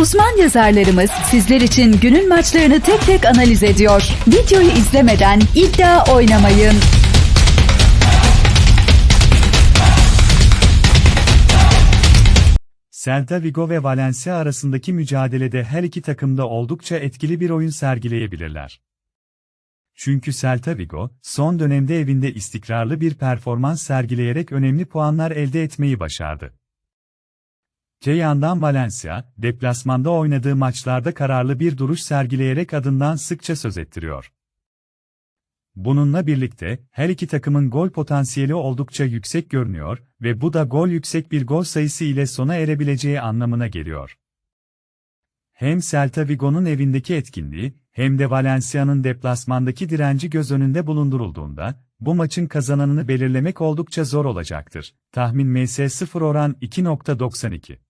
Uzman yazarlarımız sizler için günün maçlarını tek tek analiz ediyor. Videoyu izlemeden iddia oynamayın. Celta Vigo ve Valencia arasındaki mücadelede her iki takım da oldukça etkili bir oyun sergileyebilirler. Çünkü Celta Vigo, son dönemde evinde istikrarlı bir performans sergileyerek önemli puanlar elde etmeyi başardı. Öte yandan Valencia, deplasmanda oynadığı maçlarda kararlı bir duruş sergileyerek adından sıkça söz ettiriyor. Bununla birlikte, her iki takımın gol potansiyeli oldukça yüksek görünüyor ve bu da gol yüksek bir gol sayısı ile sona erebileceği anlamına geliyor. Hem Celta Vigo'nun evindeki etkinliği, hem de Valencia'nın deplasmandaki direnci göz önünde bulundurulduğunda, bu maçın kazananını belirlemek oldukça zor olacaktır. Tahmin MS0 oran 2.92